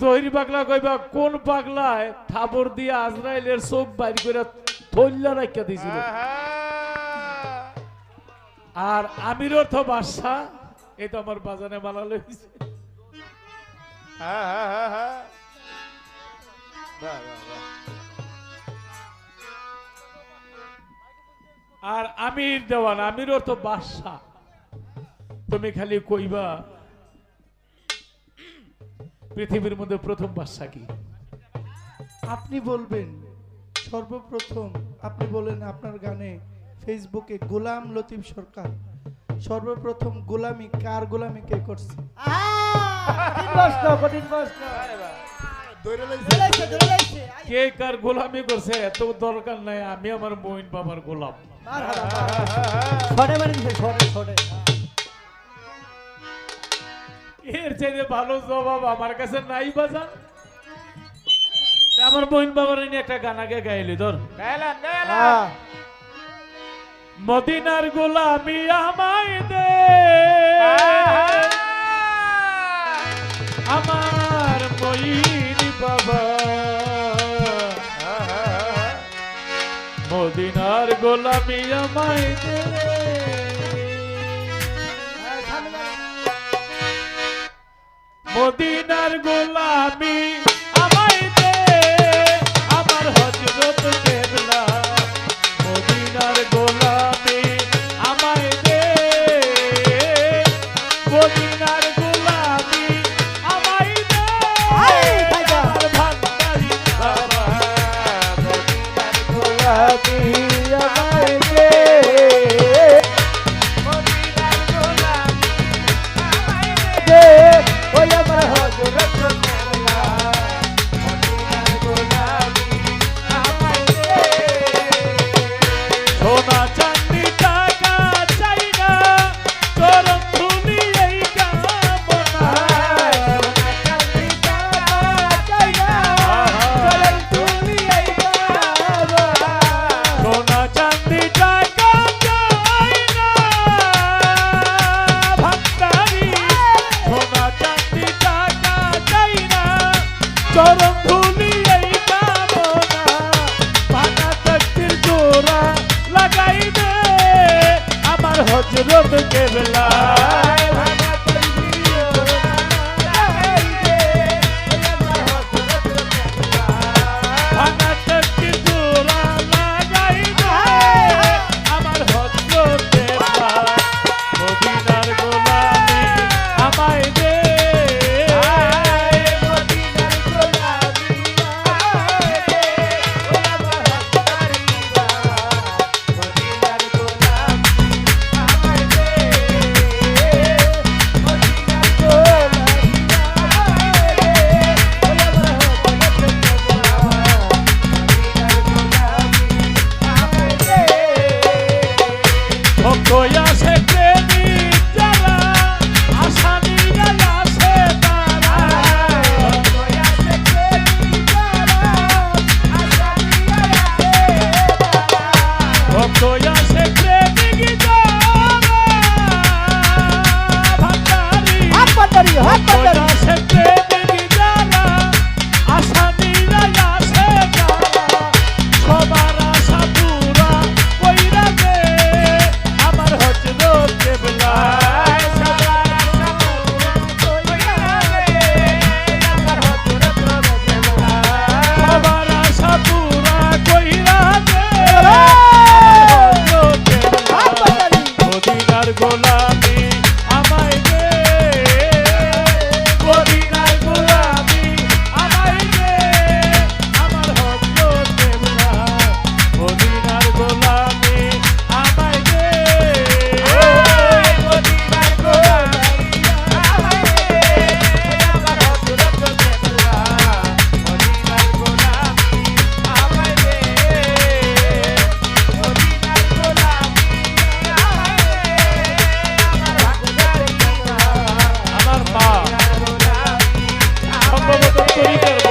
জহির পাগলা কইবা কোন পাগলায় থাবর দিয়ে আজরাইলের চোখ বাইর করে থল্লা রাখিয়া দিছিল? আর আমির অর্থ বাদশা এই তো আমার বাজানে মালা লইছে। আর আমির দেওয়ান আমির অর্থ বাদশা তুমি খালি কইবা পৃথিবীর মধ্যে প্রথম বাদশা কি? আপনি বলবেন সর্বপ্রথম আপনি বলেন আপনার গানে ফেসবুকে গোলাম লতিফ সরকার। সর্বপ্রথম গোলামি কার গোলামি কে করছে। কে কার গোলামি করছে? এত দরকার নাই আমি আমার মইন বাবার গোলাম। এর চাইতে ভালো জবাব আমার কাছে নাই বাজান আমার মইন বাবার নিয়ে একটা গান আগে গাইলি ধর। মদিনার গোলামি আমায় দে। আমার মইন বাবা। মদিনার গোলামি আমায় দে। মদিনার গোলামি চরণ ধুলি এই কামনা পানা তক্তির জোড়া আমার হজরত কেবলা મીટર